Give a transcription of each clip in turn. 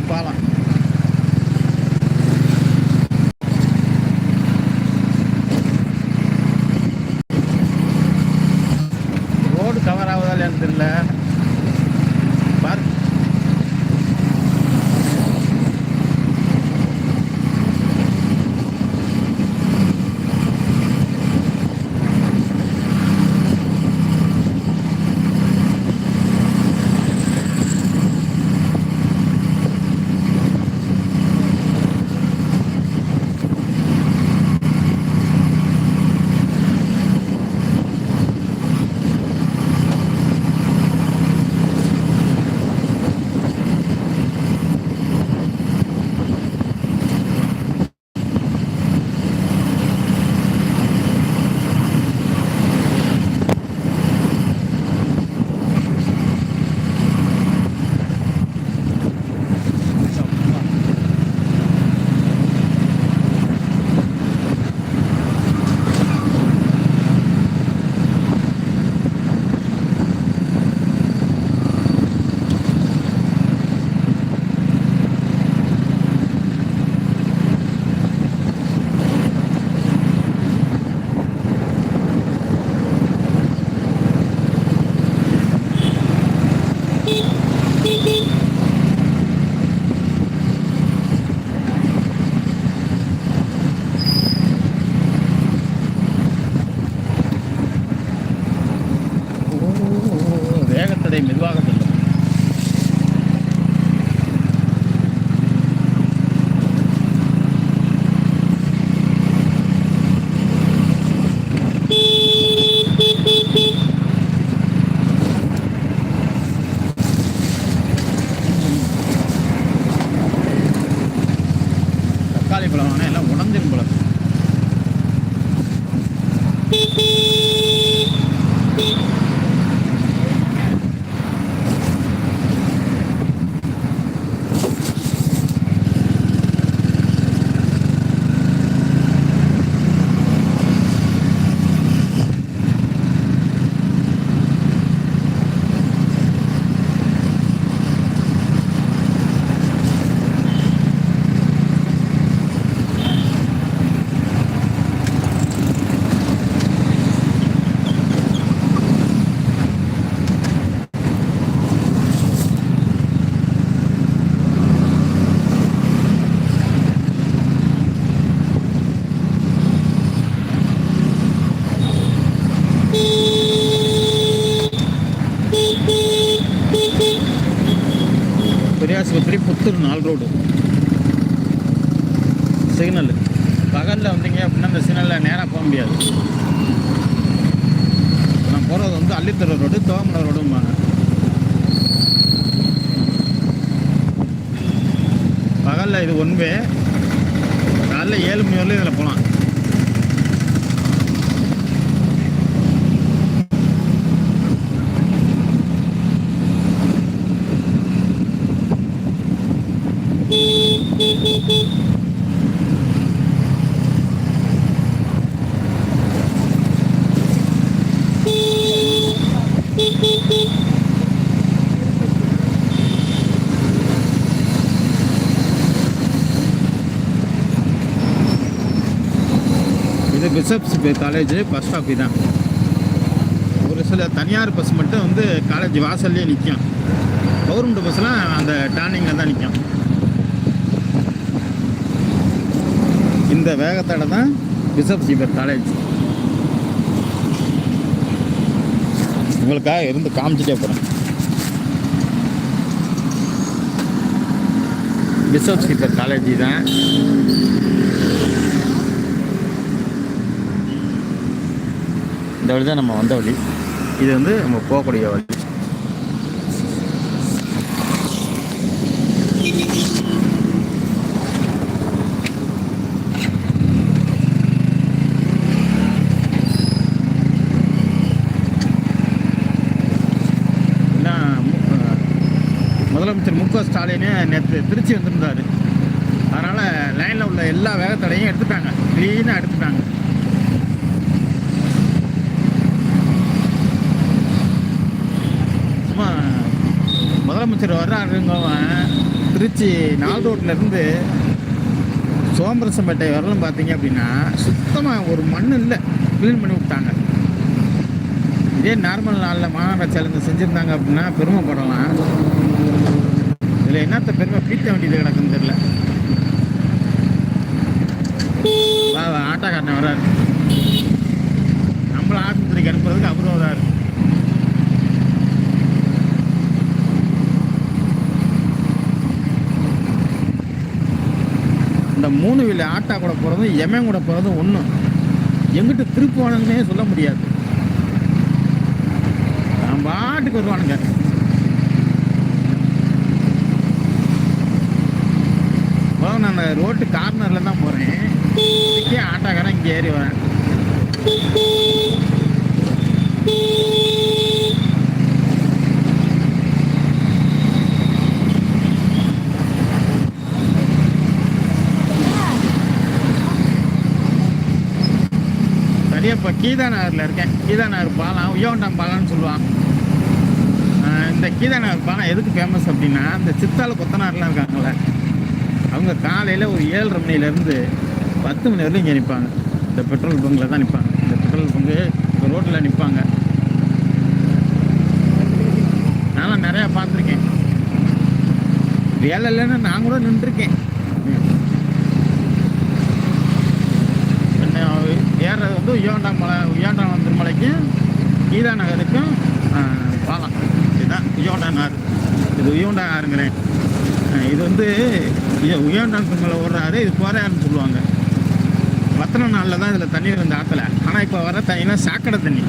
fala Puthur நாலு road signal பகலில் வந்தீங்க அப்படின்னா அந்த சிக்னலில் நேராக போக முடியாது. நான் போகிறது வந்து அள்ளித்தர ரோடு தோமலை ரோடும்பாங்க பகலில் இது ஒன் காலைல ஏழு மணி வரலையும் இதில் போகலாம். இது பிஷப்ஸ் காலேஜ் பஸ் ஸ்டாப் தான் ஒரு சில தனியார் பஸ் மட்டும் வந்து காலேஜ் வாசல்லே நிற்கும் கவர்மெண்ட் பஸ்லாம் அந்த டேர்னிங்கில் தான் நிற்கும் இந்த வேகத்தோட தான் பிசப் சீபர் காலேஜ் உங்களுக்காக இருந்து காமிச்சிட்டே போகிறேன் பிஷப் சீபர் காலேஜ் தான். இந்த வழி தான் நம்ம வந்த வழி. இது வந்து நம்ம போகக்கூடிய வழி. என்ன முதலமைச்சர் மு க ஸ்டாலின் நேற்று திருச்சி வந்திருந்தார். அதனால் லைனில் உள்ள எல்லா வேகத்தடையும் எடுத்துட்டாங்க. க்ளீனாக எடுத்துட்டாங்க சும்மா முதலமைச்சர் வர்றாருங்கவன் திருச்சி நால் ரோட்ல சோமரசம்பேட்டை சோம்பரசம்பேட்டை வரலும் பார்த்தீங்க அப்படின்னா சுத்தமாக ஒரு மண் இல்லை. க்ளீன் பண்ணி விட்டாங்க. இதே நார்மல் நாளில் மாநகராட்சி செஞ்சுருந்தாங்க அப்படின்னா பெருமைப்படலாம். இதில் என்னத்த பெருமை பீத்த வேண்டியது கிடக்குன்னு தெரில வா ஆட்டோக்காரன் வர்றாரு. நம்மளை ஆஸ்பத்திரிக்கு அனுப்புறதுக்கு அவரும் வர்றாரு இந்த மூணு வீல ஆட்டா கூட போகிறதும் எமன் கூட போகிறதும் ஒன்றும் எங்கிட்ட திருப்புவானுன்னே சொல்ல முடியாது. நான் பாட்டுக்கு வருவானுங்க. இப்போ நான் அந்த ரோட்டு கார்னரில் தான் போகிறேன் இதுக்கே ஆட்டோக்காரன் இங்கே ஏறி வரேன். இப்போ கீதாநகரில் இருக்கேன். கீதாநகர் பாலம் உயோண்டம் பாலம்னு சொல்லுவான் இந்த கீதாநகர் பாலம் எதுக்கு ஃபேமஸ் அப்படின்னா இந்த சித்தால கொத்தனார்லாம் இருக்காங்களே அவங்க காலையில் ஒரு ஏழரை மணிலேருந்து பத்து மணி வரையும் இங்கே நிற்பாங்க இந்த பெட்ரோல் பங்கில் தான் நிற்பாங்க இந்த பெட்ரோல் பங்கு இந்த ரோட்டில் நிற்பாங்க நான்லாம் நிறையா பார்த்துருக்கேன். வேலை இல்லைன்னு நான் கூட நின்றுருக்கேன் என்ன ஏறுறது வந்து உயோண்டா மலை உயோண்டா திருமலைக்கு மலைக்கும் கீதா நகருக்கும் பாலம் இதுதான் உயோண்டா நகர் இது உயோண்டா நகருங்கிறேன் இது வந்து இது திருமலை ஓடுறாரு இது போறாருன்னு சொல்லுவாங்க. வத்தன நாளில் தான் இதில் தண்ணி இருந்த ஆற்றுல ஆனால் இப்போ வர தண்ணினா சாக்கடை தண்ணி.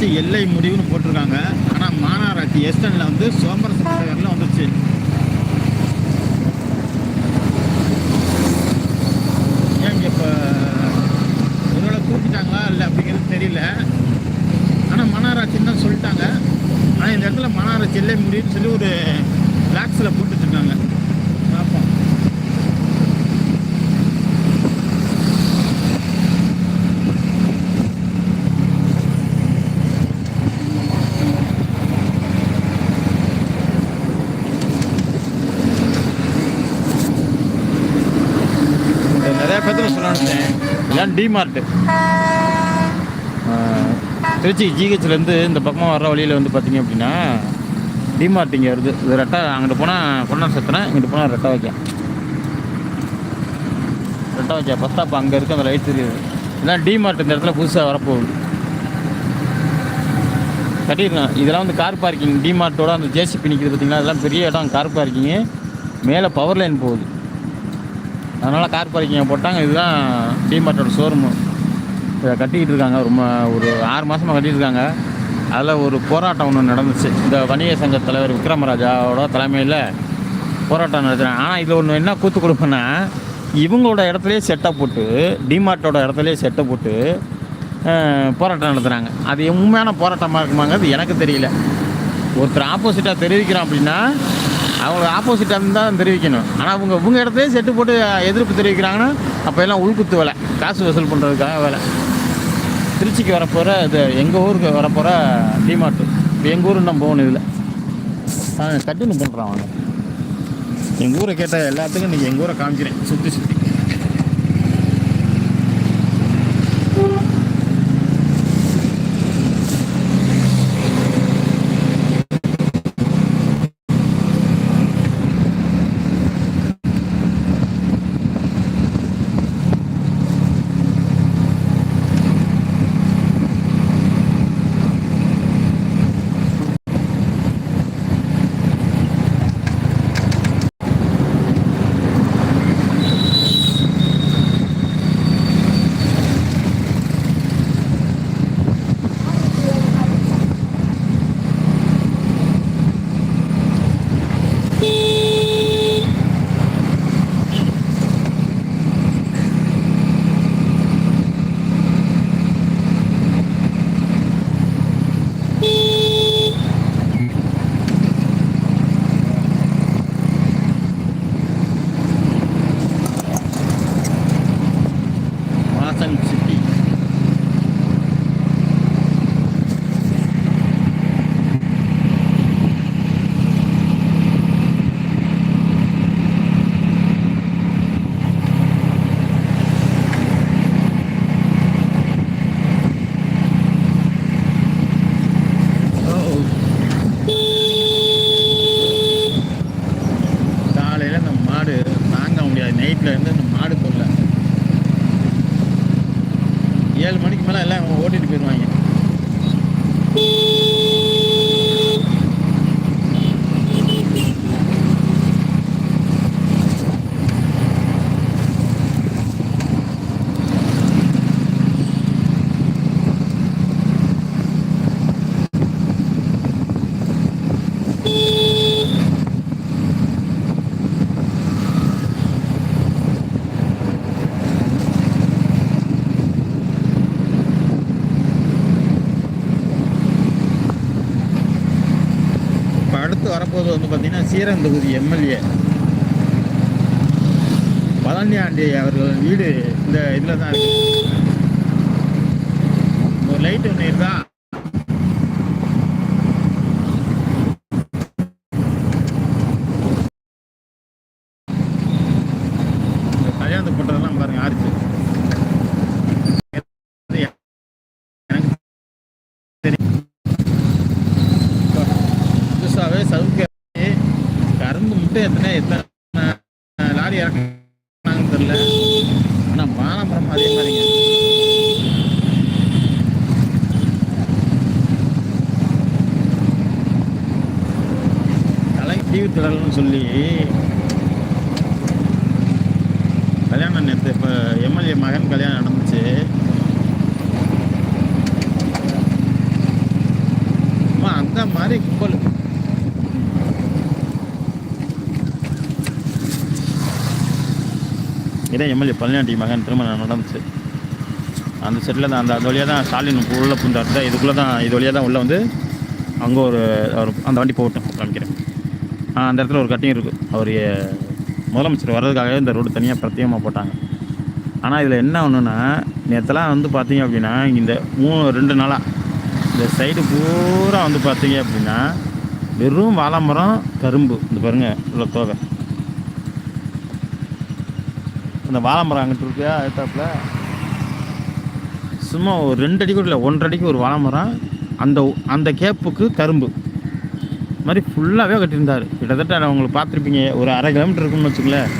திருச்சி எல்லை முடிவுன்னு போட்டிருக்காங்க. ஆனால் மாநகராட்சி எஸ்டனில் வந்து சோமரச வரல வந்துருச்சு. ஏங்க இப்போ ஒருவேளை கூப்பிட்டாங்களா இல்லை அப்படிங்கிறது தெரியல. ஆனால் மாநகராட்சின்னு தான் சொல்லிட்டாங்க. ஆனால் இந்த இடத்துல மாநகராட்சி எல்லை முடிவுன்னு சொல்லி ஒரு பிளாக்ஸில் போட்டு வச்சுருக்காங்க பார்ப்போம் இது டிமார்ட்டு திருச்சி ஜிஹெச்லேருந்து இந்த பக்கமாக வர்ற வழியில் வந்து பார்த்தீங்க அப்படின்னா டிமார்ட் இங்கே வருது. இது ரெட்டா அங்கிட்டு போனால் கொண்டார் சத்திரம் இங்கிட்டு போனால் ரெட்டா வைக்கா ரெட்டா வைக்கா பஸ் ஸ்டாப் அங்கே இருக்க அந்த லைட் தெரியுது. இதான் டிமார்ட் இந்த இடத்துல புதுசாக வரப்போகுது. கட்டிடலாம். இதெல்லாம் வந்து கார் பார்க்கிங் டிமார்ட்டோட அந்த ஜேசிபி நிற்கிது பார்த்தீங்கன்னா அதெல்லாம் பெரிய இடம் கார் பார்க்கிங்கு மேலே பவர் லைன் போகுது. அதனால் கார் பார்க்கிங்கை போட்டாங்க. இதுதான் டிமார்ட்டோட ஷோரூமு இதை கட்டிக்கிட்டு இருக்காங்க. ரொம்ப ஒரு ஆறு மாதமாக கட்டிட்டு இருக்காங்க. அதில் ஒரு போராட்டம் ஒன்று நடந்துச்சு. இந்த வணிக சங்க தலைவர் விக்ரமராஜாவோட தலைமையில் போராட்டம் நடத்துகிறாங்க ஆனால் இதில் ஒன்று என்ன கூத்து கொடுப்பேன்னா இவங்களோட இடத்துலையே செட்டை போட்டு டிமார்ட்டோட இடத்துலையே செட்டை போட்டு போராட்டம் நடத்துகிறாங்க அது உண்மையான போராட்டமாக இருக்குமாங்கிறது எனக்கு தெரியல. ஒருத்தர் ஆப்போசிட்டாக தெரிவிக்கிறான் அப்படின்னா அவங்களுக்கு ஆப்போசிட்டாக இருந்தால் தெரிவிக்கணும். ஆனால் அவங்க இவங்க இடத்துலயே செட்டு போட்டு எதிர்ப்பு தெரிவிக்கிறாங்கன்னா அப்போ எல்லாம் உள்குத்து வேலை. காசு வசூல் பண்ணுறதுக்காக வேலை. திருச்சிக்கு வரப்போகிற இது எங்கள் ஊருக்கு வரப்போகிற டிமார்ட்டு இப்போ எங்கள் ஊருக்கு நம்ம போகணும் இதில். கட்டுன்னு பண்ணுறான் அவங்க எங்கள் ஊரை கேட்ட எல்லாத்துக்கும் இன்றைக்கி எங்கள் ஊரை காமிக்கிறேன். சுற்றி சுற்றி பார்த்தீங்கன்னா தொகுதி எம்எல்ஏ பழனியாண்டி அவர்கள் வீடு இந்த இதில் தான் இருக்கு. ஒரு லைட் ஒன்று இருந்தால் யார் இறக்குனாங்கன்னு தெரியல. ஆனால் பானமரம் அதே மாதிரிங்க. கலை டிவி சொல்லி கல்யாணம் நேற்று இப்போ எம்எல்ஏ மகன் கல்யாணம் நடந்துச்சு. அம்மா அந்த மாதிரி கும்பல் எம்எல்ஏ பழனியாண்டி மகன் திருமணம் நடந்துச்சு. அந்த செட்டில் தான் அந்த அந்த வழியாக தான் ஸ்டாலின் உள்ளே புந்தார் தான் இதுக்குள்ளே தான் இது வழியாக தான் உள்ளே வந்து அங்கே ஒரு அவர் அந்த வண்டி போகட்டும் காமிக்கிறேன். ஆ அந்த இடத்துல ஒரு கட்டிங் இருக்குது அவர் முதலமைச்சர் வர்றதுக்காகவே இந்த ரோடு தனியாக பிரத்யேகமாக போட்டாங்க. ஆனால் இதில் என்ன ஒன்றுன்னா நேற்றுலாம் வந்து பார்த்தீங்க அப்படின்னா இந்த மூணு ரெண்டு நாளாக இந்த சைடு பூரா வந்து பார்த்தீங்க அப்படின்னா வெறும் வாழைமரம் கரும்பு. இந்த பாருங்கள் உள்ள தோகை. இந்த வாழைமரம் அங்கிட்டு இருக்கியா எடுத்தாப்புல. சும்மா ஒரு ரெண்டு அடிக்கு இல்லை ஒன்றரை அடிக்கு ஒரு வாழை மரம் அந்த அந்த கேப்புக்கு கரும்பு. இது மாதிரி ஃபுல்லாகவே கட்டியிருந்தார். கிட்டத்தட்ட நான் பார்த்துருப்பீங்க ஒரு அரை கிலோமீட்டர் இருக்குன்னு வச்சுங்களேன்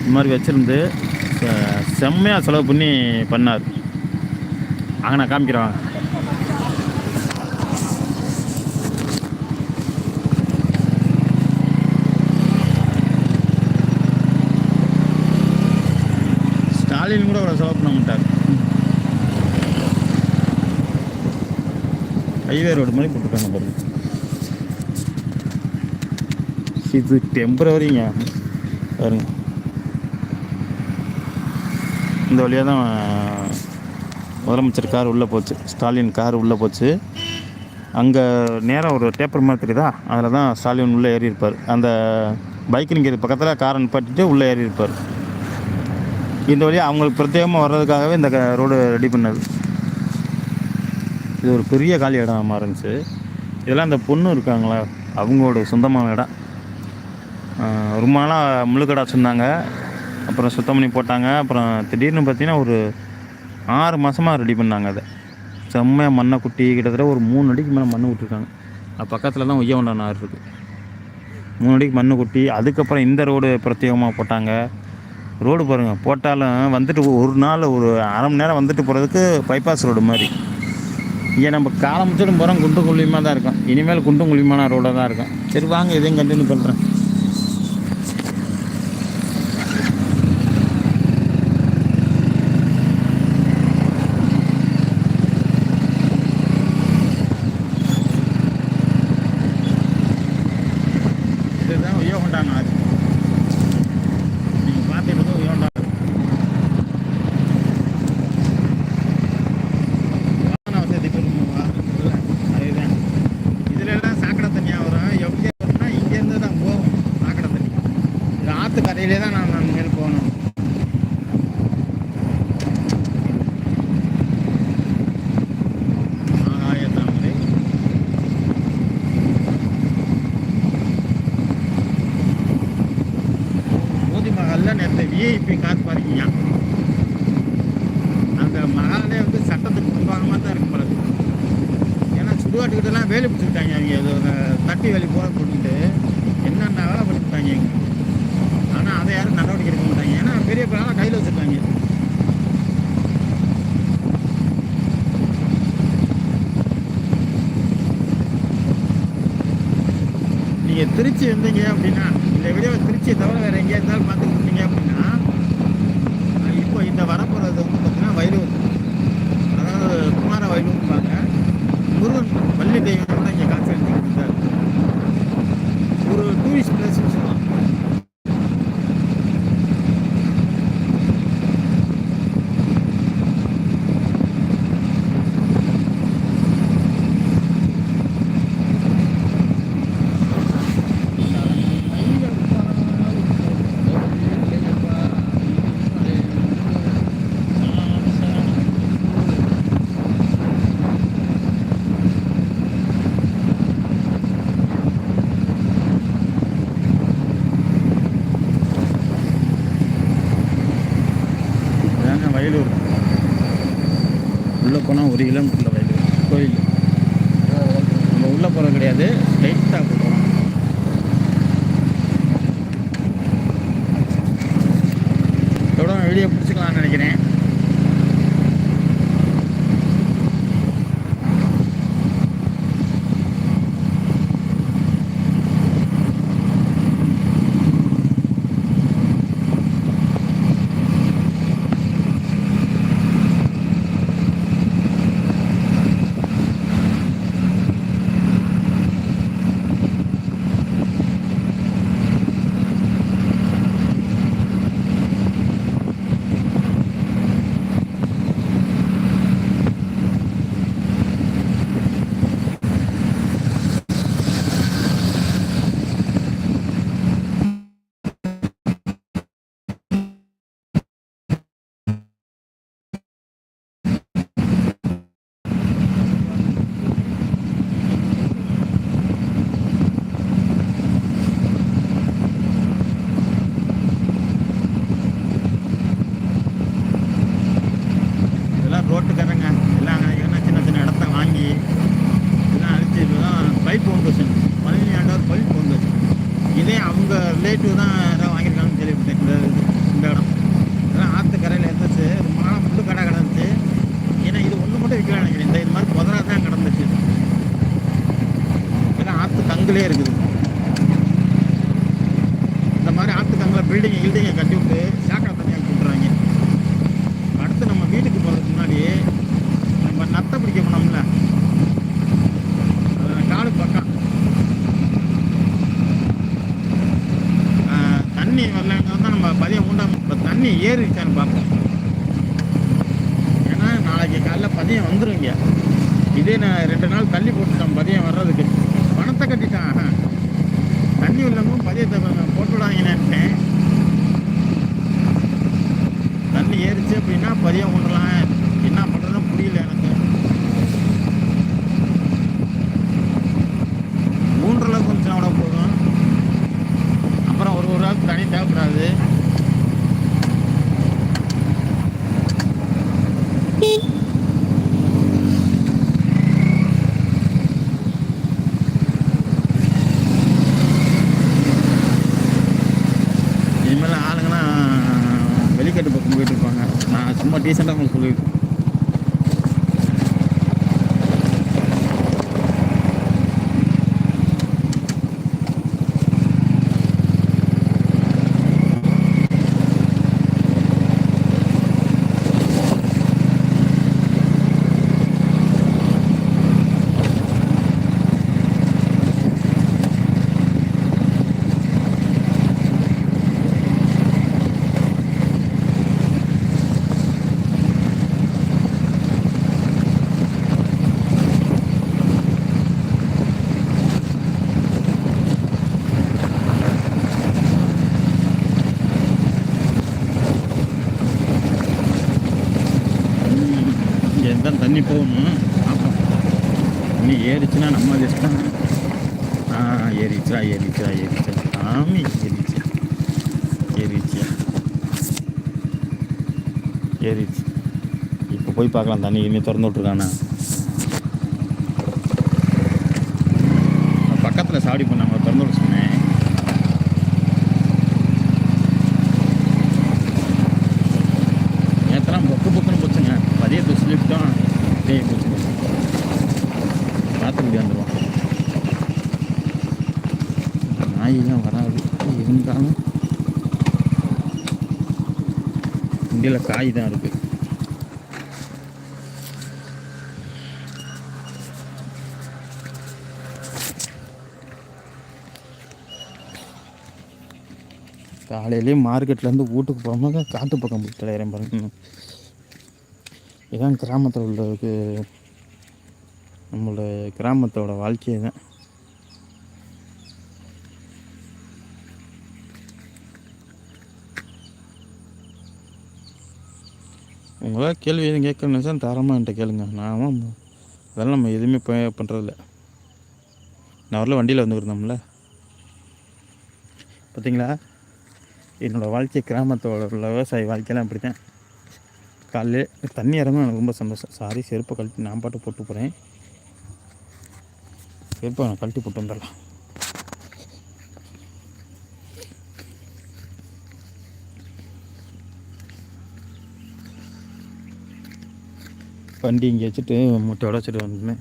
இந்த மாதிரி வச்சுருந்து செம்மையாக செலவு பண்ணி பண்ணார். அங்கே நான் காமிக்கிறேன் வாங்க. ஸ்டாலின் கூட அவ்வளோ செலவு பண்ண மாட்டார் ஹைவே ரோடு மாதிரி போட்டுருக்காங்க பாருங்க. இது டெம்பரவரிங்க பாருங்க. இந்த வழியாக தான் முதலமைச்சர் கார் உள்ளே போச்சு. ஸ்டாலின் கார் உள்ளே போச்சு. அங்கே நேராக ஒரு டேப்பர் மாதிரி தெரியுதா? அதில் தான் ஸ்டாலின் உள்ளே ஏறி இருப்பார் அந்த பைக் நிற்கிறது பக்கத்தில் காரை நிப்பாட்டிட்டு உள்ளே ஏறி இருப்பார் இந்த வழியாக அவங்களுக்கு பிரத்யேகமாக வர்றதுக்காகவே இந்த ரோடு ரெடி பண்ணது. இது ஒரு பெரிய காலி இடமா இருந்துச்சு. இதெல்லாம் அந்த பொண்ணு இருக்காங்களா? அவங்களோட சொந்தமான இடம். ரொம்ப நாளாக முழுக்கடா சொன்னாங்க அப்புறம் சுத்தம் பண்ணி போட்டாங்க. அப்புறம் திடீர்னு பார்த்தீங்கன்னா ஒரு ஆறு மாதமாக ரெடி பண்ணாங்க அதை. செம்மையாக மண்ணை குட்டி கிட்டத்தட்ட ஒரு மூணு அடிக்கு மேலே மண்ணு விட்டுருக்காங்க. அது பக்கத்தில் தான் ஒய்யவண்டான் ஆறு இருக்குது மூணு அடிக்கு மண்ணு கொட்டி அதுக்கப்புறம் இந்த ரோடு பிரத்யேகமாக போட்டாங்க. ரோடு பாருங்கள் போட்டாலும் வந்துட்டு ஒரு நாள் ஒரு அரை மணி நேரம் வந்துட்டு போகிறதுக்கு பைபாஸ் ரோடு மாதிரி. இங்கே நம்ம காலம் முச்சடும் போகிறோம் குண்டும் குழியுமாக தான் இருக்கும். இனிமேல் குண்டும் குழியுமான ரோடாக தான் இருக்கும். சரி வாங்க இதையும் கண்டினியூ பண்ணுறேன் இதுதான் உயோகண்டாங்க அது நீங்கள் பார்த்துட்டு உயோகண்டா வாகன வசதி பெருமாவா இல்லை அதுதான் இதுல எல்லாம் சாக்கடை தண்ணியாக வரும் எப்படி வரும்னா இங்கேருந்து தான் போகும் சாக்கடை தண்ணி இந்த ஆற்று கரையிலே தான் நான் நான் மேல் போகணும் ஆகாய தாமரை மோதி மகாலில் நேற்று விஐபி கார் பார்க்கிங்க அந்த மகாலே வந்து சட்டத்துக்கு முன்பாகமாக தான் இருக்கு போல இருக்கு. ஏன்னா சுடுகாட்டுக்கிட்டலாம் வேலி பிடிச்சிருக்காங்க அவங்க அது தட்டி வேலி போக கொடுத்துட்டு என்னென்ன வேலை பண்ணிவிட்டாங்க ஆனால் அதை யாரும் நடவடிக்கை எடுக்க மாட்டாங்க. ஏன்னா பெரிய பிள்ளைலாம் கையில் வச்சுருக்காங்க. நீங்கள் திருச்சி இருந்தீங்க அப்படின்னா இந்த வீடியோவை திருச்சியை தவிர வேறு எங்கேயா இருந்தாலும் பார்த்துட்டு இருந்தீங்க அப்படின்னா இப்போ இந்த வரப்போகிறது வந்து பார்த்திங்கன்னா வயலூர். அதாவது குமார வயலூர் முருகன் வள்ளி தெய்வம் கூட இங்கே காட்சி அளிச்சுக்கிட்டு இருந்தார் ஒரு டூரிஸ்ட் பிளேஸ்னு சொல்லலாம் பில்டிங்கை கில்டிங்கை கட்டி விட்டு சாக்கடை தண்ணியாக விட்டுறாங்க. அடுத்து நம்ம வீட்டுக்கு போகிறதுக்கு முன்னாடி நம்ம நத்தை பிடிக்க போனோம்ல. அது காடு பக்கம் தண்ணி வரலன்னு தான் நம்ம பதியம் உண்டாம இப்போ தண்ணி ஏறிச்சான்னு பார்ப்போம் ஏன்னா நாளைக்கு காலைல பதியம் வந்துருங்க இதே நான் ரெண்டு நாள் தள்ளி போட்டுட்டேன் பதியம் வர்றதுக்கு பணத்தை கட்டிட்டான் ஆஹா. தண்ணி உள்ளவங்க பதியத்தை கொஞ்சம் போட்டு விடாங்கன்னு தண்ணி ஏறிச்சு அப்படின்னா பதியம் கொண்டலாம் என்ன பண்ணுறதுன்னு புரியல எனக்கு மூன்றரை கொஞ்சம் அவ்வளோ போதும் அப்புறம் ஒரு ஒரு ஆளுக்கு தண்ணி தேவைப்படாது இனிமேல் ஆளுங்கன்னா வெளிக்கட்டு பக்கம் போயிட்டு இருப்பாங்க நான் சும்மா இதுதான் தான் தண்ணி போகணும். பார்ப்போம் தண்ணி ஏறிச்சுன்னா நம்ம அதிர்ஷ்டம் ஆ ஏறிச்சா ஏறிச்சா ஏறிச்சா. சாமி ஏறிச்சு. ஏறிச்சு. ஏறிச்சு. இப்போ போய் பார்க்கலாம். தண்ணி இனிமேல் திறந்து விட்ருக்கானா பக்கத்தில் சாடி பண்ணாங்க திறந்து விட சொன்னேன் நேற்றுலாம் பொக்கு பொக்குன்னு போச்சுங்க பதியத்தை சொல்லிவிட்டோம் டேய் போச்சுங்க பார்த்து முடியாந்துருவோம் நாயெல்லாம் வராது இருந்தாலும் இந்தியில் காய் தான் இருக்குது காலையிலேயே மார்க்கெட்லேருந்து வீட்டுக்கு போகும்போது காட்டு பக்கம் போய் தலையிறேன் பாருங்க. இதான் கிராமத்தில் உள்ளதுக்கு நம்மளோட கிராமத்தோட வாழ்க்கையை தான். உங்களால் கேள்வி எதுவும் கேட்கணுன்னு தான் தரமாக என்கிட்ட கேளுங்க. நான் அதெல்லாம் நம்ம எதுவுமே இப்போ பண்ணுறதில்ல நான் வரல வண்டியில் வந்துருந்தோம்ல பார்த்தீங்களா என்னோடய வாழ்க்கை கிராமத்தோட உள்ள விவசாய வாழ்க்கையெல்லாம் அப்படி தான் காலையில் தண்ணி இறங்கும் எனக்கு ரொம்ப சந்தோஷம். சாரி செருப்பை கழட்டி நான் பாட்டு போட்டு போகிறேன் செருப்பை நான் கழட்டி போட்டு வந்துடலாம். வண்டி இங்கே வச்சுட்டு மூட்டையோட வச்சுட்டு வந்தேன்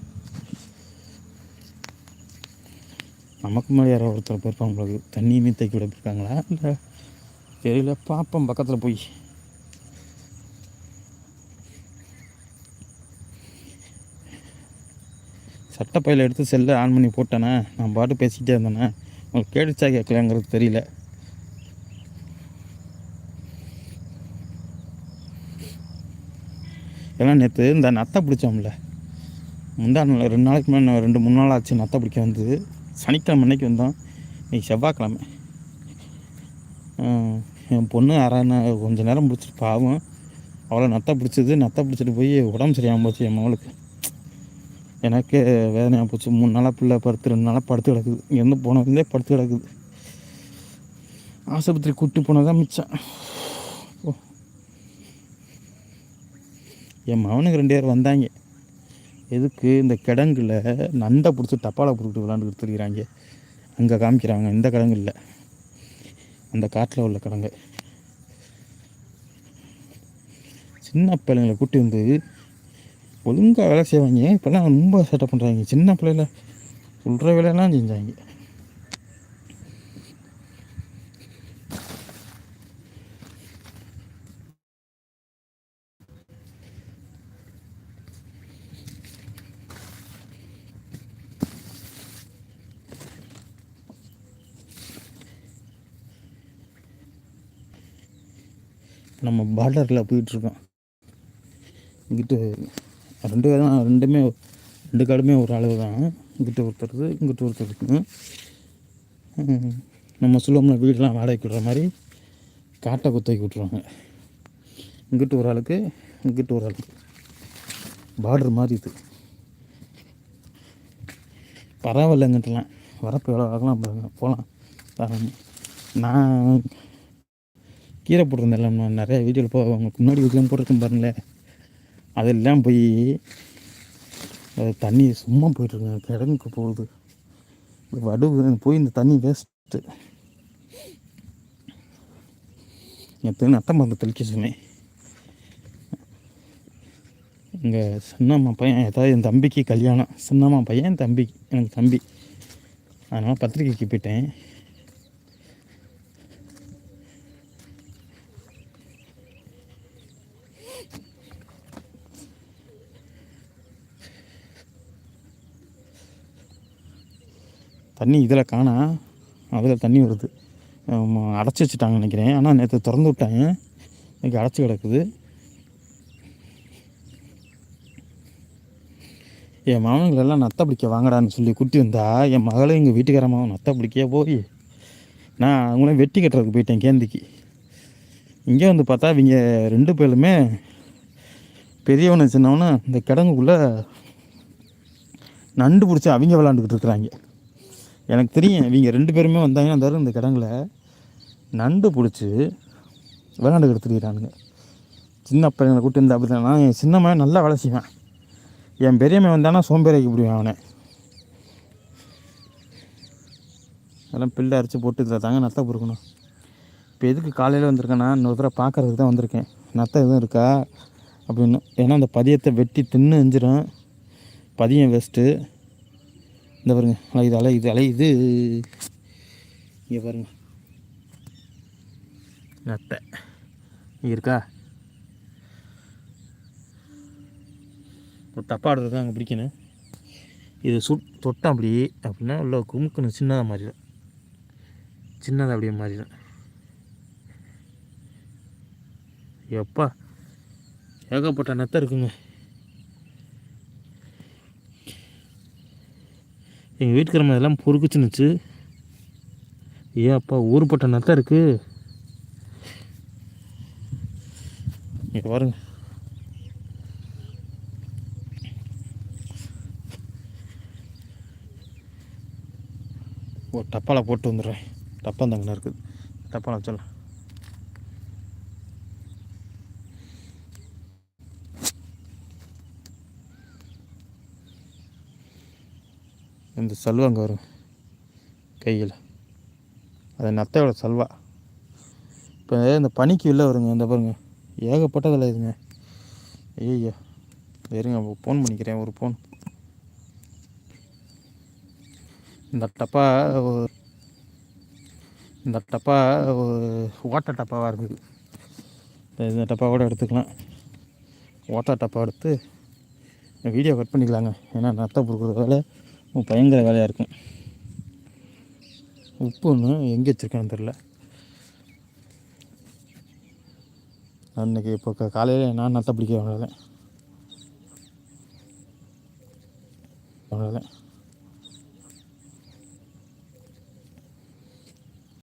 நமக்கு மேலே யாரோ ஒருத்தர் போயிருப்பாங்க உங்களுக்கு தண்ணியுமே தைக்க விட போயிருக்காங்களா? இல்லை தெரியல. பார்ப்போம் பக்கத்தில் போய். சட்டப்பையில் எடுத்து செல்லை ஆன் பண்ணி போட்டேனே. நான் பாட்டு பேசிக்கிட்டே இருந்தேனே. உங்களுக்கு கேட்டுச்சா கேட்கலாங்கிறது தெரியல. ஏன்னா நேற்று இந்த நத்தை பிடிச்சோம்ல. முந்தா நாள் ரெண்டு நாளைக்கு முன்னாடி ரெண்டு மூணு நாள் ஆச்சு நத்தை பிடிக்க வந்தது. சனிக்கிழமை அன்னைக்கு வந்தோம். இன்றைக்கி செவ்வாய்க்கிழமை. என் பொண்ணு அரை கொஞ்சம் நேரம் பிடிச்சிட்டு பாவம். அவளை நத்தை பிடிச்சது நத்தை பிடிச்சிட்டு போய் உடம்பு சரியாமல் போச்சு என் மகளுக்கு. எனக்கு வேதனையாக போச்சு. மூணு நாளாக பிள்ளை படுத்து ரெண்டு நாளாக படுத்து கிடக்குது. இங்கேருந்து போனதுலேருந்தே படுத்து கிடக்குது. ஆஸ்பத்திரி கூட்டி போனதான் மிச்சம். என் மகனுக்கு ரெண்டு பேர் வந்தாங்க. எதுக்கு இந்த கிடங்குல நண்டை பிடிச்சி டப்பாவில் பிடிக்கிட்டு விளாண்டு கொடுத்துருக்குறாங்க அங்கே காமிக்கிறாங்க இந்த கிடங்கு இல்லை. அந்த காட்டில் உள்ள கிடங்கு. சின்ன பிள்ளைங்களை கூட்டி வந்து ஒழுங்காக வேலை செய்வாங்க. இப்போல்லாம் ரொம்ப செட்டப் பண்ணுறாங்க சின்ன பிள்ளைல சொல்கிற வேலையெல்லாம் செஞ்சாங்க. நம்ம பார்டரில் போயிட்டுருக்கோம். இங்கிட்டு ரெண்டு பேரும் ரெண்டுமே ரெண்டு காடுமே ஒரு அளவு தான். இங்கிட்ட ஒருத்தருது இங்கிட்ட ஒருத்தருக்கு நம்ம சொல்லுவோம்ல வீடெலாம் வாடகைக்கு விடுற மாதிரி காட்டை குத்தகைக்கு விட்ருவாங்க இங்கிட்டு ஒரு ஆளுக்கு இங்கிட்டு ஒரு ஆளுக்கு. பார்டர் மாதிரி இது. பரவாயில்ல இங்கிட்டலாம் எவ்வளோ ஆகலாம் போகலாம். நான் கீரை போட்டிருந்தேன்ல நான் நிறைய வீடியோவில் போ அவங்களுக்கு முன்னாடி வீட்டிலாம் போட்டிருக்கேன் பாருங்களேன். அதெல்லாம் போய் அது தண்ணி சும்மா போயிட்டுருக்கேன் கிடங்குக்கு போகுது. வடு போய் இந்த தண்ணி வேஸ்ட்டு எத்தனை அத்தை மருந்து தெளிக்க சொன்னேன் இங்கே சின்னம்மா பையன் ஏதாவது என் தம்பிக்கு கல்யாணம். சின்னம்மா பையன் என் தம்பி எனக்கு தம்பி. அதனால் பத்திரிக்கைக்கு போயிட்டேன். தண்ணி இதில் காணா அதில் தண்ணி வருது. அடைச்சி வச்சுட்டாங்க நினைக்கிறேன். ஆனால் நேற்று திறந்து விட்டாங்க இன்னைக்கு அடைச்சி கிடக்குது. என் மாமன்களெல்லாம் நத்தை பிடிக்க வாங்கடான்னு சொல்லி குட்டி வந்தா என் மகளும் எங்கள் வீட்டுக்காரமாவும் நத்தை பிடிக்க போய் நான் அவங்கள வெட்டி கட்டுறதுக்கு போயிட்டேன் கேந்திக்கு. இங்கே வந்து பார்த்தா இவங்க ரெண்டு பேருமே பெரியவனை சின்னவனு இந்த கிடங்குக்குள்ளே நண்டு பிடிச்சி அவங்க விளாண்டுக்கிட்டு இருக்கிறாங்க. எனக்கு தெரியும் இவங்க ரெண்டு பேருமே வந்தாங்கன்னா அந்த இந்த கிடங்குல நண்டு பிடிச்சி விளாண்டுக்கிட்டு திரியிறானுங்க சின்ன பையனை கூட்டி வந்து அப்படி நான் என் சின்ன மகன் நல்லா வேலை செய்வேன். என் பெரியம்மை வந்தானா சோம்பேறிக்கு பிடிவேன் அவனை. அதெல்லாம் பில்லு அரைச்சி போட்டு இதில் தாங்க நத்தை பொறுக்கணும். இப்போ எதுக்கு காலையில் வந்திருக்கேன்னா இன்னொரு தடவை பார்க்கறதுக்கு தான் வந்திருக்கேன். நத்தை எதுவும் இருக்கா? அப்படின்னு. ஏன்னா அந்த பதியத்தை வெட்டி தின்னு எஞ்சிடும் பதியம் வேஸ்ட்டு இந்த பாருங்க. அலையுது அலையுது அலையுது இங்கே பாருங்க. நத்தை இங்கே இருக்கா? ஒரு தப்பாடு தான் அங்கே பிடிக்கணும். இது சுட் தொட்டான் அப்படி அப்படின்னா உள்ள குமுக்கணும் சின்னதாக மாறிடும். சின்னதாக அப்படியே மாறிடும். எப்பா? ஏகப்பட்ட நத்தை இருக்குங்க. எங்கள் வீட்டுக்காரம்மா இதெல்லாம் பொறுக்குச்சுன்னுச்சு. ஏன் அப்பா ஊருப்பட்ட நத்தை இருக்கு. இங்க பாருங்க. ஒரு டப்பாவில் போட்டு வந்துடுறேன். டப்பா தங்கண்ணா இருக்குது. டப்பாவில் வச்சிடலாம். இந்த சல்வா அங்கே வரும் கையில். அது நத்தையோட சல்வா. இப்போ இந்த பனிக்கு உள்ளே வருங்க இந்த பாருங்க. ஏகப்பட்டதில் இதுங்க ஐயோ இருங்க ஃபோன் பண்ணிக்கிறேன் ஒரு ஃபோன் இந்த டப்பா இந்த டப்பா ஓட்ட டப்பாவாக இருக்குது. இந்த- டப்பா டப்பாவோட எடுத்துக்கலாம். ஓட்ட டப்பா எடுத்து வீடியோ கட் பண்ணிக்கலாங்க. ஏன்னா நத்தை பொறுக்கிறதால வேலை பயங்கர வேலையாக இருக்கும். உப்பு ஒன்று எங்கே வச்சுருக்கேன்னு தெரில அன்னைக்கு இப்போ காலையில் நான் நத்தை பிடிக்க அவ்வளோதான் அவ்வளோதான்